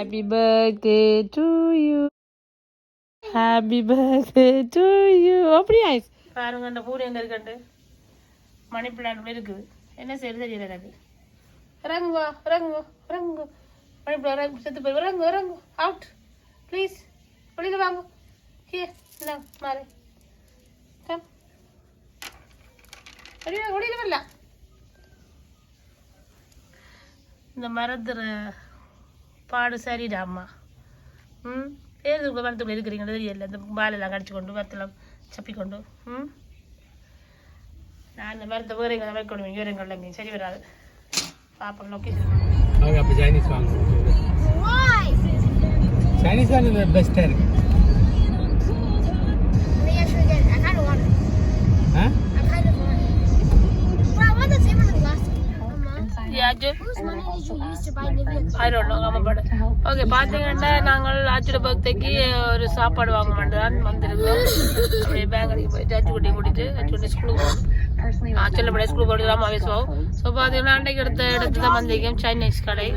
Happy birthday to you happy birthday to you அப்படியா? பாருங்க அந்த பூரி எங்க இருக்கண்டு மணி பிளான் இருக்குது என்ன செய்யறது தெரியல எனக்கு. இறங்குவா இறங்குவா இறங்கு மணி பிளான் செத்து போய் இறங்கு இறங்கு அவுட் ப்ளீஸ் வெளியில் வாங்க. ஹிய இந்தாங்க மாறி. கம் வெளியில் வெளியில் வரலாம் இந்த மரத்துற பாடு சரிடா அம்மா ம்? ஏது உங்கள் மரத்துக்குள்ள இருக்கிறீங்கன்னு தெரியல. இந்த பாலெல்லாம் கடிச்சு கொண்டு மரத்தெல்லாம் சப்பி கொண்டு. ம்? நான் இந்த மரத்தை வேறு எங்கே வைக்கணும் வேறு எங்கே எங்கேயும் சரி வராது. பாப்போம் லொக்கேஷன் அப்போ சைனீஸ் வாங்குவோம் சைனீஸ் வாங்க பெஸ்ட்டாக இருக்கு. Nivea? I don't know ஆமாப்பாடு ஓகே பார்த்தீங்கன்னா நாங்கள் ஆச்சோட பக்திக்கு ஒரு சாப்பாடு வாங்க மாட்டேன் வந்திருக்கோம் அப்படியே பேங்கடிக்கு போயிட்டு அச்சு குட்டி கூட்டிட்டு அச்சு குட்டி ஸ்கூலுக்கு போகணும் படி ஸ்கூலுக்கு போட்டு தான் பேசுவோம் ஸோ பார்த்தீங்கன்னா அன்றைக்கு எடுத்த இடத்துல தான் வந்திருக்கோம் சைனீஸ் கடை.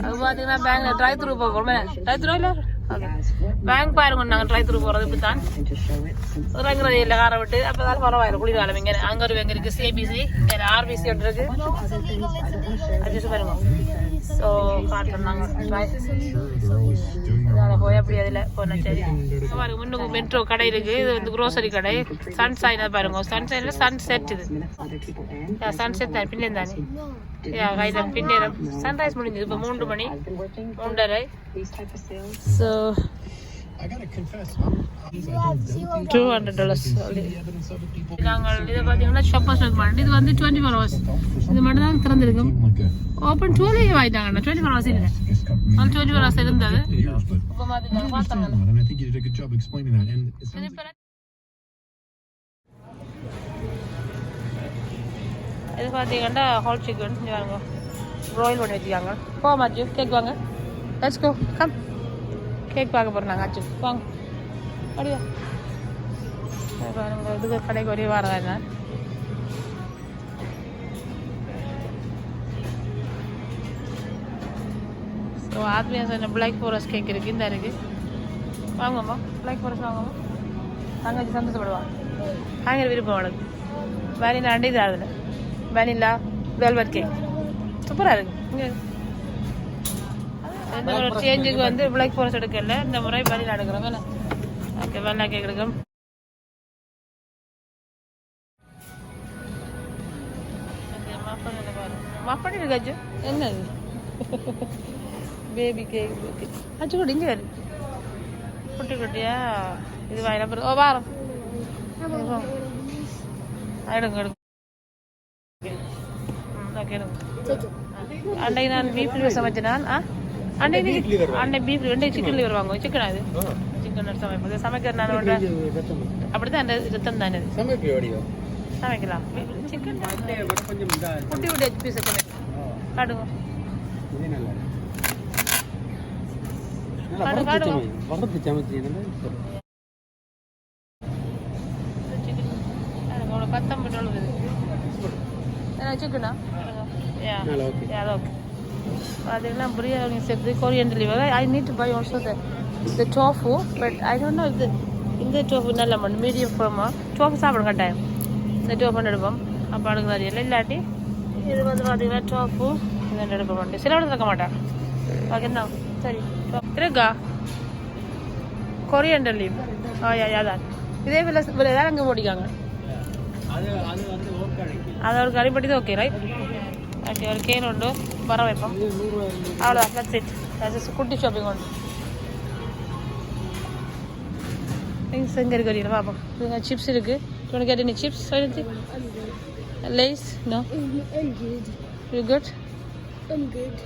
அது பார்த்தீங்கன்னா பேங்க் ட்ரை த்ரூ போகிறோம் ட்ரை த்ரூ இல்லை பேங்க் பாருங்க நாங்கள் ட்ரை த்ரூ போகிறது இப்படி தான். இறங்குறது இல்லை காரை விட்டு. அப்போ தான் பரவாயில்ல குளிர்காலம் இங்கே. அங்கே ஒரு பேங்க் இருக்குது சிபிசி ஆர்பிசி ஒன்று இருக்குது அட்ஜஸ்ட் பாருங்க. ஸோ காட்டுறோம் நாங்கள் போய் அப்படி அதில் போனோம் சரி. பாருங்க முன்னுக்கு மெட்ரோ கடை இருக்கு. இது வந்து க்ரோசரி கடை. சன் சைனா பாருங்க. சன் சைனில் சன் செட் இது. சன் செட் தான். பின்னே தானே பின்னேரம் சன்ரைஸ் முடிஞ்சது. இப்போ மூன்று மணி. மூன்றரை. ஸோ டூ ஹண்ட்ரட் டாலர்ஸ் நாங்கள் இதை பார்த்தீங்கன்னா ஷாப்பர்ஸ் பண்ணி இது வந்து டுவெண்ட்டி ஃபோர் ஹவர்ஸ் இது மட்டும் தான் திறந்திருக்கும். ஓப்பன் டுவெல் ஆகிட்டாங்கண்ணா டுவெண்ட்டி ஃபோர் ஹவர்ஸ் இல்லை. அது டுவெண்ட்டி ஃபோர் ஹவர்ஸ் இருந்தது. இது பார்த்தீங்கன்னா ஹால் சிக்கன் வாங்க. ரோயல் பண்ணி வச்சுக்காங்க போமா அச்சு கேக் வாங்க. லெட்ஸ் கோ கம் கேக் பார்க்க போகிறோம் நாங்கள் ஆச்சு. வாங்க. அப்படியா. இது பாருங்க இதுக்கு கடைக்கு ஒரே வாரம் என்ன ஸோ ஆத்மியா சொன்ன பிளாக் ஃபாரஸ்ட் கேக் இருக்குது இந்த இருக்குது வாங்கம்மா. பிளாக் ஃபாரஸ்ட் வாங்கம்மா. தங்கச்சி சந்தோஷப்படுவான் வாங்கிற விருப்பம் உனக்கு நான் அண்டி தான் அதில் வேனிலா வெல்வெட் கேக் சூப்பராக இருக்கு. இங்கே இந்த ஒரு சேஞ்சுக்கு வந்து பிளாக் ஃபாரஸ்ட் எடுக்கல. இந்த முறை வேனிலா எடுக்கிறோம். வேணா ஓகே வெள்ளா கேக் எடுக்கிறோம். மப்படி இருக்கு அஜு? என்ன இது பேபி கேக் அஜு கூட இங்கே வருது குட்டி குட்டியா? இது வாயில ஓ வாரம் எடுங்க எடுங்க. எடுங்க அன்னைக்கு நான் பீஃப் லிவர் சமைச்சேன் நான் ஆ அன்னைக்கு அன்னைக்கு பீஃப் அன்னைக்கு சிக்கன் லிவர் வாங்குவோம் சிக்கனா இது சிக்கன் சமைப்பது சமைக்கிற நான் ஒன்று அப்படிதான் அந்த ரத்தம் தானே சமைக்கலாம். சிக்கன் குட்டி குட்டி காடு, சமைச்சு சிக்கன் பத்தொம்பது இது. என்ன சிக்கனா யா நல்லா ஓகே Yeah, look. பார்த்தீங்கன்னா பிரியாணி சேர்த்து Korean delivery I need to buy also the the tofu but I don't know இது இந்த டோஃபு நல்ல மண் மீடியம் ஃபார்மா டோஃபு சாப்பிட கட்டாயம். இந்த டோஃபு எடுப்போம். அப்போ அடுக்கு வரையில இல்லாட்டி இது வந்து பார்த்தீங்கன்னா டோஃபு இதை எடுக்க மாட்டேன். சில இடத்துல இருக்க மாட்டேன் ஓகே என்ன சரி. இருக்கா கொரியன் டெலிவரி ஆ யா யாதான் இதே விலை விலை தான் அங்கே ஓடிக்காங்க அது ஒரு கறிப்பட்டி தான் ஓகே ரைட் ஓகே ஒரு கேன் உண்டு வர வைப்போம் இது நூறுரூவா அவ்வளோதான் தட்ஸ் இட் தட்ஸ் குட்டி ஷாப்பிங் ஒன்று திங்ஸ் எங்கே பார்ப்போம் இதுங்க சிப்ஸ் இருக்கு உனக்கு கேட்டு நீ சிப்ஸ் எடுத்து Lay's no you good I'm good.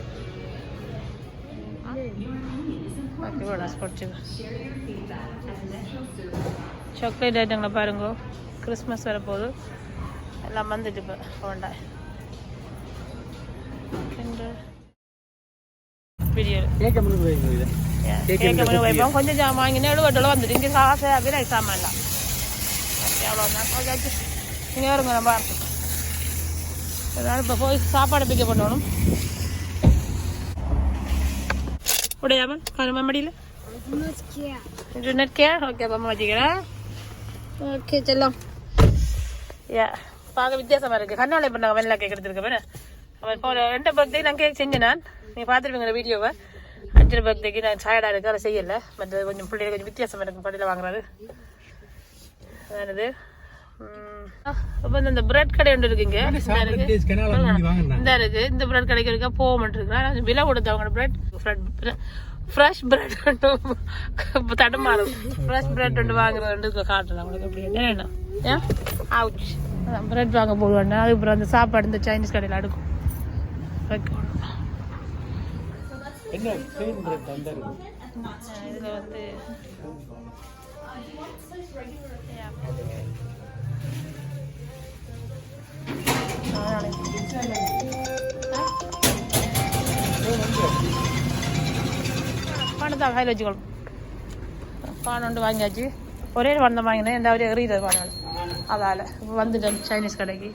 Chocolate ஐட்டங்களை பாருங்க கிறிஸ்மஸ் வரப்போகுது எல்லாம் வந்துட்டு இப்போ போண்டா கொஞ்சம் ஜாமான் வாங்கினா எழுபட்டோட வந்துட்டு இங்கே காசு அவ்வளோதான் வருங்க நம்ம ஏதாவது இப்போ போய் சாப்பாடு பிக்கப் பண்ணணும் உடையாமல் காணுமா மடியில்? not care? ஓகே அப்போ அம்மா வச்சுக்கிறேன் ஓகே செல்லம். யா பார்க்க வித்தியாசமாக இருக்குது கண்ணாலே பண்ணாங்க வெள்ளை கேக் எடுத்துருக்கேன் அவன் இப்போ ரெண்டு பர்த்டே நான் கேக் செஞ்சேன் நான். நீங்கள் பார்த்துருப்பீங்க வீடியோவை? அஞ்சு பர்த்டேக்கு நான் சாயடாக இருக்கு அதை செய்யலை. பட் கொஞ்சம் பிள்ளைகள் கொஞ்சம் வித்தியாசமாக இருக்கும் பள்ளியில் வாங்குறது. அதானது அப்போ இந்த பிரெட் கடை ஒன்று இருக்குங்க இந்த இருக்கு. இந்த இருக்கு. இந்த பிரெட் கடைக்கு இருக்கா? போக மாட்டேருக்கு விலை கொடுத்து அவங்க பிரெட் ஃப்ரெஷ் பிரெட் ஒன்று தடுமாறும். ஃப்ரெஷ் பிரெட் ஒன்று வாங்குறது காட்டுறேன். உங்களுக்கு அப்படி என்ன அவுச் பிரெட் வாங்க போடுவேன் அதுக்கப்புறம் அந்த சாப்பாடு இந்த சைனீஸ் கடையில் அடுக்கும். என்ன க்ளீன் பிரெட் வந்தாரு? இதில் வந்து பணத்தை கையில் வச்சுக்கணும். பானை ஒன்று வாங்கியாச்சு. ஒரே பணம் வாங்கினேன் இந்த அவரே எறியுது பானை அதால் இப்போ வந்துட்டேன் சைனீஸ் கடைக்கு.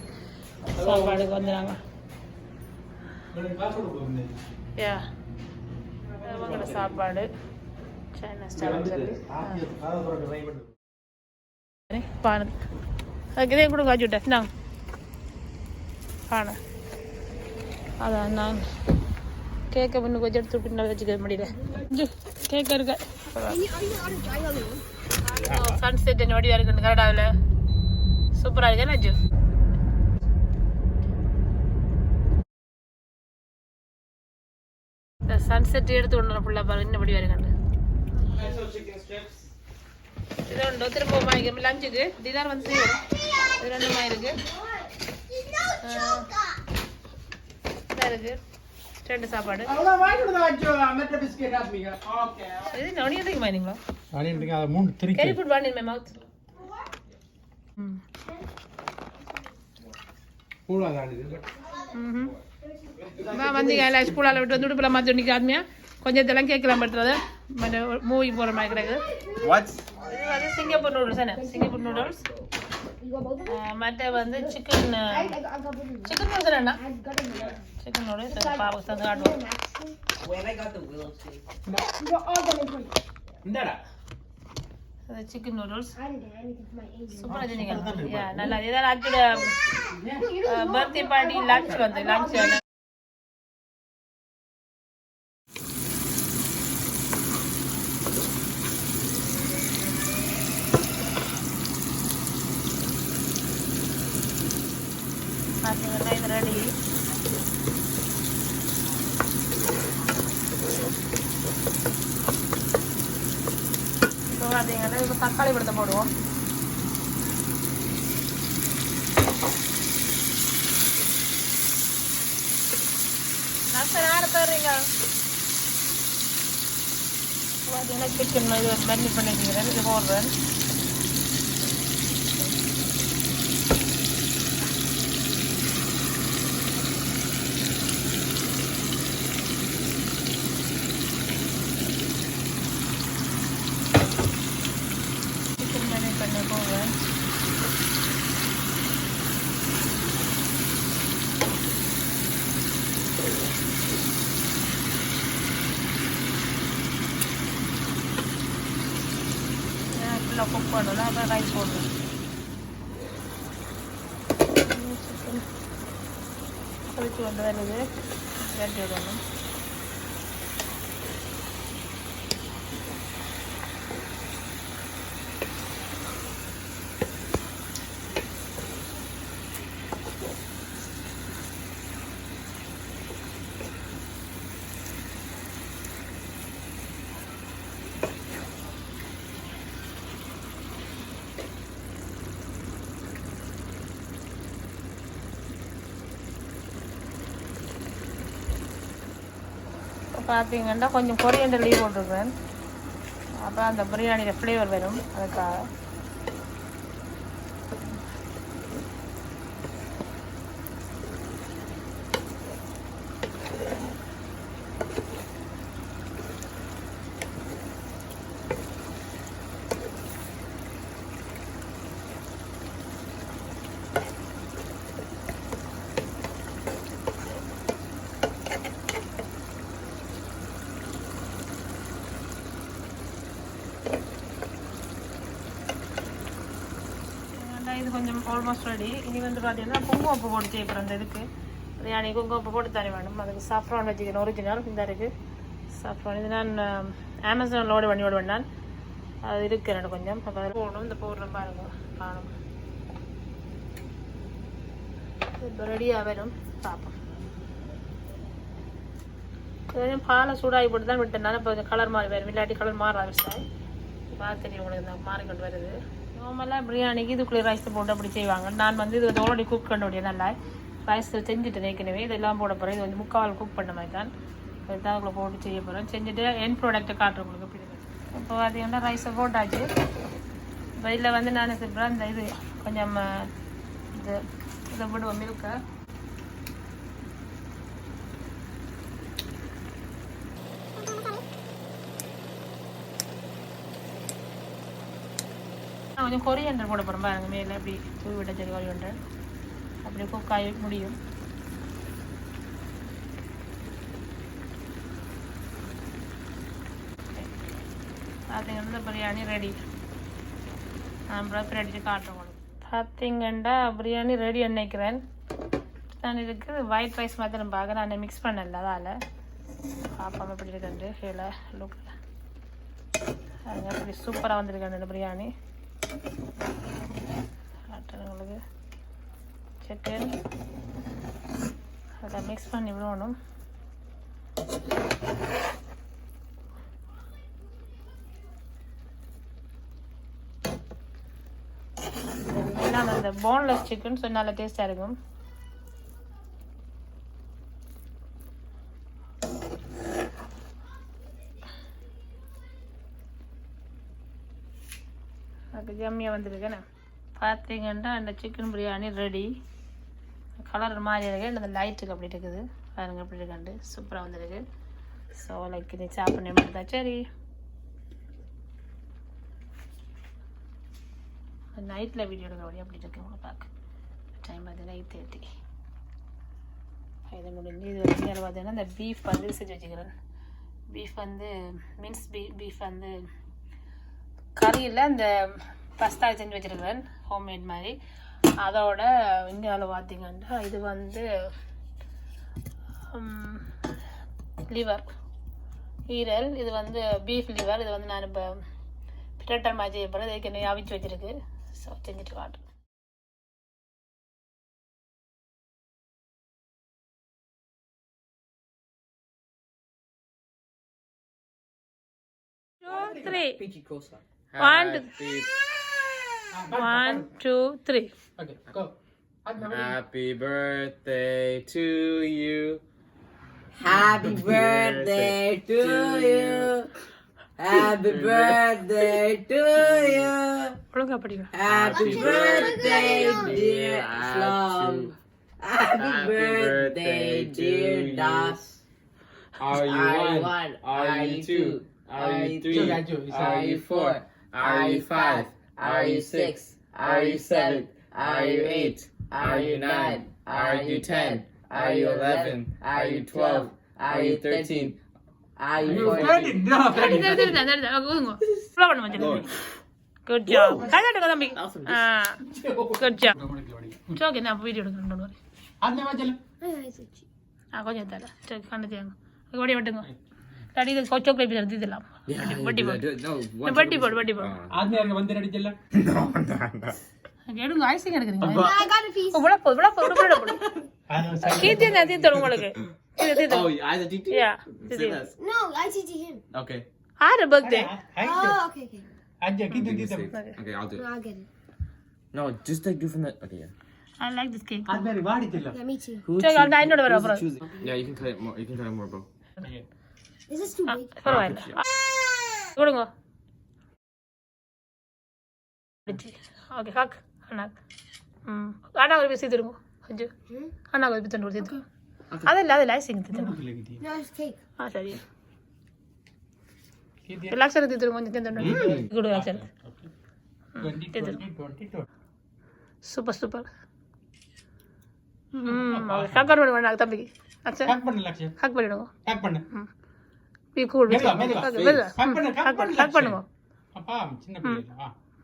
சாப்பாடுக்கு வந்துடுறாங்க. யா அவங்களோட சாப்பாடு. சைனா ஸ்டைல் சொல்லி பானை இதே கூட காய்ச்சி விட்டேன் நான் பானை அதான் நான் கேக்கை பண்ணு கொஞ்சம் எடுத்து நான் வச்சுக்க முடியல. கேக்க இருக்க. சன்செட் என்ன வடிவா இருக்கு கனடாவில் சூப்பராக இருக்கு என்ன அஜு எடுத்து கொண்டு ஃபுல்லாக பாருங்க. என்ன வடிவா இருக்கு இது உண்டு திரும்ப வாங்கிக்கிறோம் லஞ்சுக்கு டின்னர் வந்து இது ரெண்டுமா இருக்கு. இருக்கு. ரெண்டு சாப்பாடு. இது நொனி எதுக்கு வாங்கினீங்களா கறி ஃபுட் வாங்கினேன் மவுத் ம் கூடாதானது ம்ஹும். வந்தீங்க எல்லாம் ஸ்கூலால் விட்டு வந்து உடுப்பில் மாற்றி நிற்க ஆத்மியா? கொஞ்சம் இதெல்லாம் கேட்கலாம் பட்டுறது மற்ற மூவி போகிற மாதிரி வாட்ஸ் இது வந்து சிங்கப்பூர் நூடுல்ஸ் என்ன சிங்கப்பூர் நூடுல்ஸ் மற்ற வந்து சிக்கன் சிக்கன் நூடுல்ஸ் என்ன சிக்கன் நூடுல்ஸ் பாவு தந்து காட்டுவோம் இந்தாடா. அது சிக்கன் நூடுல்ஸ். சூப்பராக செஞ்சீங்க நல்லா இதான் அச்சோட பர்த்டே பார்ட்டி லஞ்ச் வந்து லஞ்ச் பார்த்தீங்கன்னா இது ரெடி ஸோ பார்த்தீங்கன்னா இப்போ தக்காளி பழத்தை போடுவோம். நர்சன் யாரை தர்றீங்க பார்த்தீங்கன்னா சிக்கன் இது மெரினேட் பண்ணி வச்சுக்கிறேன் இது போடுறேன் சிக்கன் மெரினேட் பண்ணி போடுறேன் ஃபுல்லாக குக் பண்ணணும். அப்புறம் ரைஸ் சிக்கன் கொதிச்சு வந்து வருது ரெண்டு விடணும் பார்த்தீங்கன்னா கொஞ்சம் கொரியண்டர் லீவ் போட்டிருக்கேன் அப்போ அந்த பிரியாணியில் ஃப்ளேவர் வரும். அதுக்காக. இது கொஞ்சம் ஆல்மோஸ்ட் ரெடி இனி வந்து பார்த்தீங்கன்னா குங்குமப்பு போட்டு சேர்க்குறோம் அந்த இதுக்கு. பிரியாணி போட்டு தர வேணும். அதுக்கு சாஃப்ரான் வச்சுக்கணும். ஒரிஜினல் இந்த இருக்குது சாஃப்ரான் இது நான் அமேசானில் ஓடி பண்ணி ஓடுவேன் நான் அது இருக்கு எனக்கு கொஞ்சம். அப்போ இந்த போடுற மாதிரி இருக்கும் காணும். இப்போ ரெடியாக வரும் பார்ப்போம். பாலை சூடாகி போட்டு தான் விட்டனால இப்போ கொஞ்சம் கலர் மாறி வரும். இல்லாட்டி கலர் மாறாது சார். பார்த்து உங்களுக்கு இந்த மாறிக்கொண்டு வருது. நார்மலாக பிரியாணிக்கு இதுக்குள்ளே ரைஸ் போட்டு அப்படி செய்வாங்க. நான் வந்து இது வந்து ஆல்ரெடி குக் பண்ண நல்லா ரைஸ் செஞ்சுட்டு ஏற்கனவே. இதெல்லாம் போட போகிறேன் இது வந்து முக்கால் குக் பண்ண மாதிரி தான். இதுதான் உங்களை போட்டு செய்ய போகிறேன் செஞ்சுட்டு என் ப்ராடக்ட்டை காட்டுறேன் உங்களுக்கு. எப்படி இப்போ பார்த்தீங்கன்னா ரைஸை போட்டாச்சு. இப்போ இதில் வந்து நான் சொல்கிறேன் இந்த இது கொஞ்சம் இது இதை போடுவோம் மில்கை நான் கொஞ்சம் கொரியண்டர் போட போகிறேன் பாருங்க மேலே அப்படி தூவி விட்ட சரி கொரியண்டர் அப்படி குக்காய் முடியும். பார்த்தீங்கன்னா பிரியாணி ரெடி நான் ப்ரப் ரெடி காட்டுறேன் உங்களுக்கு. பார்த்தீங்கன்னா பிரியாணி ரெடி நினைக்கிறேன். நான் இதுக்கு ஒயிட் ரைஸ் மாதிரி பார்க்க நான் மிக்ஸ் பண்ணல அதால். பார்ப்போம் எப்படி இருக்குன்ட்டு கீழே லுக்கில் அதுங்க அப்படி சூப்பராக வந்துருக்கேன் பிரியாணி. காட்டுறேன் உங்களுக்கு சிக்கன் அதை மிக்ஸ் பண்ணி விடணும். எல்லாம் அந்த போன்லெஸ் சிக்கன் ஸோ நல்ல டேஸ்டாக இருக்கும். எனக்கு ஜம்மியாக வந்திருக்கேண்ணே பார்த்தீங்கன்னா அந்த சிக்கன் பிரியாணி ரெடி கலர் மாதிரி இருக்கு. அந்த லைட்டுக்கு அப்படி இருக்குது. பாருங்க எப்படி இருக்காண்டு சூப்பராக வந்திருக்கு. ஸோ லைக் நீ சாப்பிட்ணும் மட்டும் சரி. நைட்டில் வீடியோ எடுக்கிற வழி அப்படி இருக்கு. உங்களை பார்க்க டைம் பார்த்தீங்கன்னா எயிட் தேர்ட்டி இது முடிஞ்சு இது வந்து பார்த்தீங்கன்னா இந்த பீஃப் வந்து செஞ்சு வச்சுக்கிறேன். பீஃப் வந்து மீன்ஸ் பீ பீஃப் வந்து கறியில் இந்த பஸ்தா செஞ்சு வச்சிருக்கிறேன் ஹோம்மேட் மாதிரி. அதோட இந்தியாவில் பார்த்தீங்கன்னா இது வந்து லிவர் ஈரல் இது வந்து பீஃப் லிவர் இது வந்து நான் இப்போ பிரட்டர் மாதிரி செய்ய போகிறேன் இதுக்கு என்ன அவிச்சு வச்சிருக்கு. ஸோ செஞ்சுட்டு காட்டுறேன் three. One, two, one, two, three. Okay, go. Happy birthday to you. Happy birthday to you. Happy birthday to you. Happy birthday, dear Slum. Happy birthday, dear Das. Are you one? Are you two? Are you three? Are you four? Are you five? Are you six? Are you seven? Are you eight? Are you nine? Are you ten? Are you eleven? Are you twelve? Are you thirteen? Are you fourteen? Good job. Awesome. Uh, good job. It's okay now. Video Don't worry. I am going to watch it. I am going to eat. I am going to eat. So, give me a എടുക്കണം don't worry. അന്നേ വാചല ആ കൊഞ്ഞ തല കണ്ണു ചെയ്യാം ഇവിടെ വിട്ടുങ്ങോ തടി chocolate തരുത്തില്ല ஆறு பக்தே Okay, okay, I'll do it. No, I'll get it. No, just like do from the. Okay, yeah. I like this cake. I'm very worried. Yeah, me too. Who Check, choose, I know the who's choosing? You can cut it more. You can cut it more, bro. Is this too big? கொடுங்க okay ஹாக். அண்ணாக் ம். அண்ணா ஒரு பேசி திரும்ப கொஞ்சம் அண்ணா ஒரு பேசி தண்டு கொடுத்து அதில் அதில் ஐசிங் தந்து ஆ சரி. எல்லாக்ஷன் தந்துடும் கொஞ்சம் தந்துடும் குடு எல்லாக்ஷன் சூப்பர் சூப்பர் ம் ஹாக் பண்ணி வேணா தம்பிக்கு. அச்சா ஹாக் பண்ணல ஹாக் பண்ணிடுவோம் ஹாக் பண்ணு. ம். கட் பண்ணுவோம்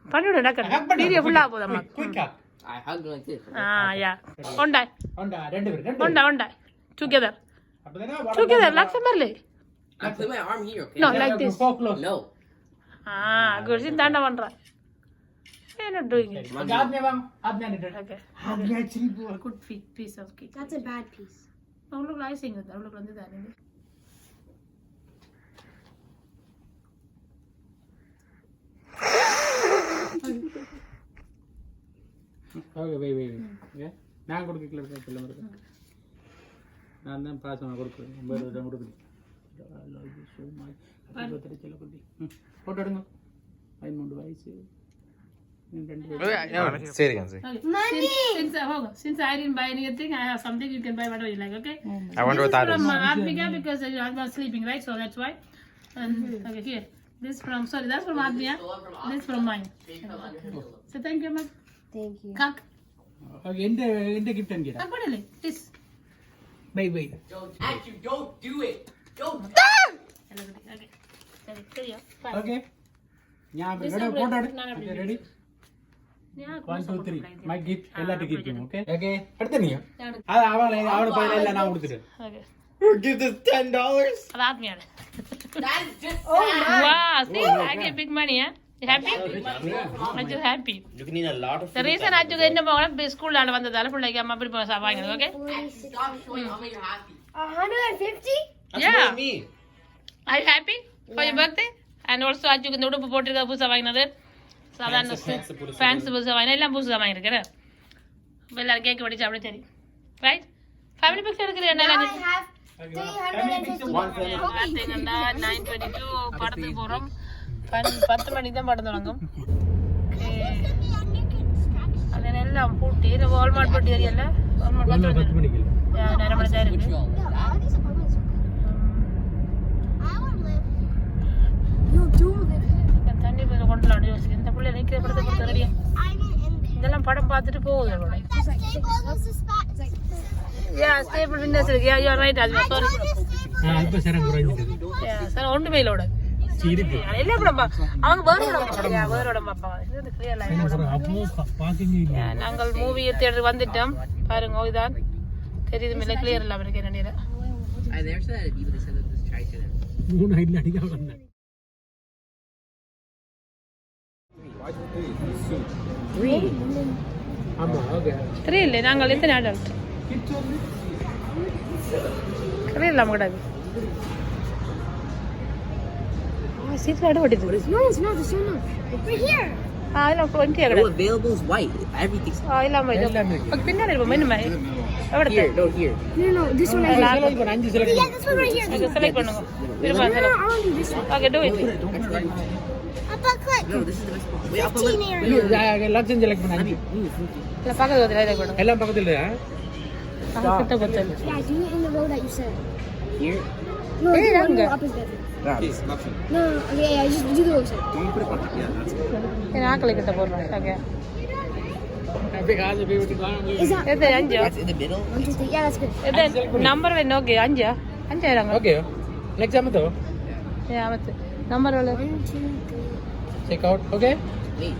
பண்ணிவிடு டக்கு வீடியோ ஃபுல்லாக போதும் அம்மா யா ஒண்டாய் ஒண்டா ஒண்டாய் டுகெதர் டுகெதர் லக்ஸம்பர்லே No, like this. So close. No. Ah, Gurjit Danda Vandra. You're not doing it. Okay. Good piece of cake. That's a bad piece. அவங்களுக்கு லைசிங் அவங்களுக்கு வந்து தானே Okay, wait, wait, wait. Okay? நான் கொடுக்கல இருக்க பிள்ளை இருக்கு நான் தான் பாசமா கொடுக்குறேன் ரொம்ப தான் கொடுக்குறேன் I love you so much. Happy birthday செல்லக்குட்டி. ம், போட்டோ எடுங்க பதிமூன்று வயசு இன்னும் ரெண்டு வயசு. Say it again. Say. Okay. Since, since, uh, hold on. since I didn't buy anything, I have something you can buy whatever you like, okay? I wonder what that from is. uh, Atmika because uh, I was sleeping, right? So that's why. And okay, here. This from sorry, that's from Atmika. This from mine. So thank you, man. Thank you. Kak. Okay, எந்த எந்த gift அனுப்பிடா? Kak padale. This. Bye, bye. Don't, Andrew, don't do it. Don't. Hello, good. Okay. Sorry, சரியா? Bye. Okay. ஞாபகம் This ready one photo ready. எடு. நான் அப்படி Okay, ready? Yeah, One, two, three. like My gift Ah, எல்லாத்துக்கும் அப்படி gift okay okay அடுத்து நீ Yeah. அது அவளை அவளை பதில எல்லாம் நான் கொடுத்துட்டேன் Okay. Give this ten dollars. அது ஆத்மியாடு. That's just Wow, see, I get big money, huh? You happy? I'm just happy. You can eat a lot of The reason I took என்ன போகணும் ஸ்கூல்ல வந்ததால பிள்ளைக்கு அம்மா அப்படி போக வாங்கினது okay Stop showing how much you're happy. 150? That's Yeah. more than me. I happy for your birthday and also அஜுக்கு இந்த உடுப்பு போட்டிருக்க புதுசாக வாங்கினது சாதாரண Pants புதுசு ஃபேன்ஸ் புதுசாக வாங்கினா எல்லாம் புதுசாக வாங்கியிருக்கிறேன் இப்போ எல்லாரும் கேக் வெடிச்சு அப்படி சரி ரைட் ஃபேமிலி பிக்சர் எடுக்கிறேன் என்ன Now I have 350 பார்த்தீங்கன்னா நைன் டுவெண்ட்டி டூ படத்துக்கு போகிறோம் பத்து மணிக்கு தான் படம் தொடங்கும் அது எல்லாம் பூட்டி வால்மார்ட் பூட்டி ஏரியால வால்மார்ட் பத்து பத்து மணி மணிக்கு. நேரம் மணி தான் இருக்கு. தண்ணி போய் கொண்டு விளாட யோசிக்கிறேன் இந்த பிள்ளை நிற்கிற படத்தை பொறுத்த. இதெல்லாம் படம் பார்த்துட்டு போகுது. வின்னர்ஸ் இருக்கு யா யூ ஆர் ரைட் அது சாரி ஆ இப்போ சரம் குறைஞ்சிது யா சார் ஒன்று மேலோட இருக்கு எல்லா படம் அவங்க வேற இடம் பார்ப்பாங்க வேற இடம் பார்ப்பாங்க இது கிளியர் லைன் அப்போ பாக்கிங் இல்லை நாங்கள் மூவி தியேட்டர் வந்துட்டோம் பாருங்க இதுதான் தெரியுது மேலே கிளியர் இல்லாம இருக்கு என்ன I never said that people they said that this try to them. மூணு ஐடியில் அடிக்க வந்தேன் ஆமா ஓகே தெரியல நாங்கள் எத்தனை அடல்ட் கிளியர் இல்லாம கூடாது சீட்டில் அடப்பட்டுது No, it's not. It's not. Right here. ஆ இல்லை டுவெண்ட்டி No, கிடையாது available is white. Everything's ஆ இல்லாம இது எல்லாமே பின்னாடி இருப்போம் என்ன எവിടെ here. No, here. No, no, this one right here. Select பண்ண அஞ்சு select Yeah, this one right here. Okay select பண்ணுங்க விரும்ப No, no, I want to do this one. Okay do it Up a click. No, this is the best one. Wait, I'll put 15 area. லட்சம் select பண்ண அஞ்சு இல்லை பக்கத்து I hooked up with them. Guys, you went in the road that you said. Here? No, Hey, the one you were up is different. Yes, option. No, no, no, yeah, yeah, you just do the road side. Don't put it on. Yeah, that's it. என் ஆக்களை கிட்ட போடுறேன் okay Is that எது அஞ்சா That's in the middle. one, two, three? Yeah, that's good. எது number வேணும் okay அஞ்சா அஞ்சா இறாங்க Okay. Next time, though. ஏ ஆமத்து நம்பர் வேலை One, two, three. Check out. Okay. Please.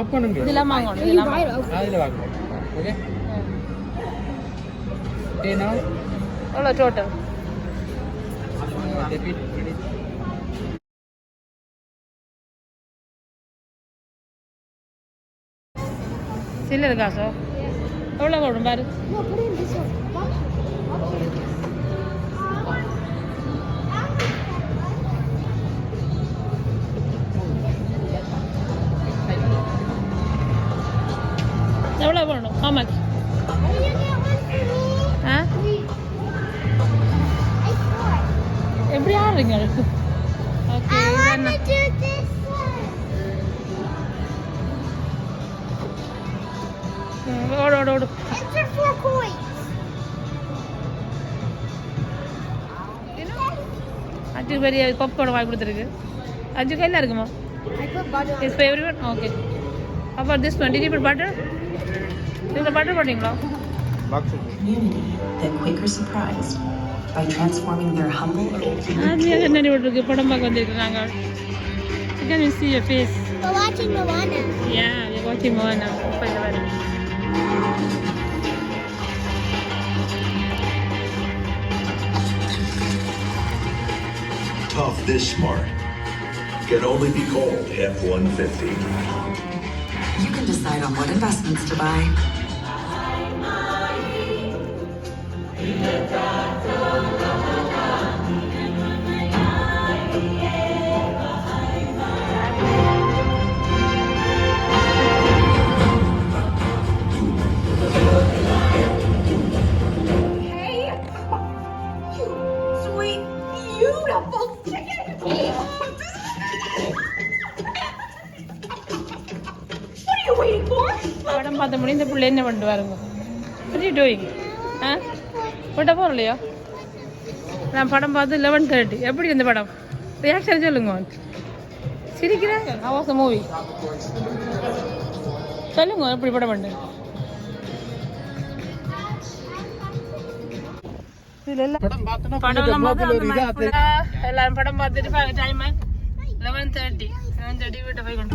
அப்போ நம்ம இதெல்லாம் வாங்கணும் You இதெல்லாம் buy it. வாங்கணும். Okay. அதில் வாங்க ஓகே ஏனா எவ்வளோ டோட்டல் டெபிட் சில்லர் காசோ எவ்வளோ போடும் பாரு No, put it எப்படி ஆடுறீங்க ஓகே I want இதென்ன to do this one. ம், ஓடு ஓடு ஓடு It's for four coins. அஞ்சு பெரிய பாப்கார்ன் வாங்கி கொடுத்துருக்கு அஞ்சு கையில் இருக்குமா I put butter on is everyone okay அப்புறம் திஸ் ஒன் டிடி பட்டர் இதில் பட்டர் போட்டிங்களா community that Quaker surprised by transforming their humble ஆத்மியாக கண்ணாடி போட்டிருக்கு படம் பார்க்க வந்திருக்கு நாங்கள் chicken miss you face We're watching Moana. Yeah, we're Kochi மோகனா இப்போ இந்த வேலை Tough this smart. Can only be called F-150. You can decide on what investments to buy. படம் பார்த்த முடியும் இந்த பிள்ளை என்ன பண்ணிட்டு பாருங்க what டூயிங் ஆ விட்ட போகலையோ நான் படம் பார்த்து லெவன் தேர்ட்டி எப்படி இந்த படம் ரியாக்ஷன் சொல்லுங்க சிரிக்கிறேன் ஹவாஸ் மூவி சொல்லுங்க எப்படி படம் பண்ணு படம் எல்லாரும் படம் பார்த்துட்டு டைம் லெவன் தேர்ட்டி ഞാൻ ചെടി വീട്ടിൽ പോയി കൊണ്ടു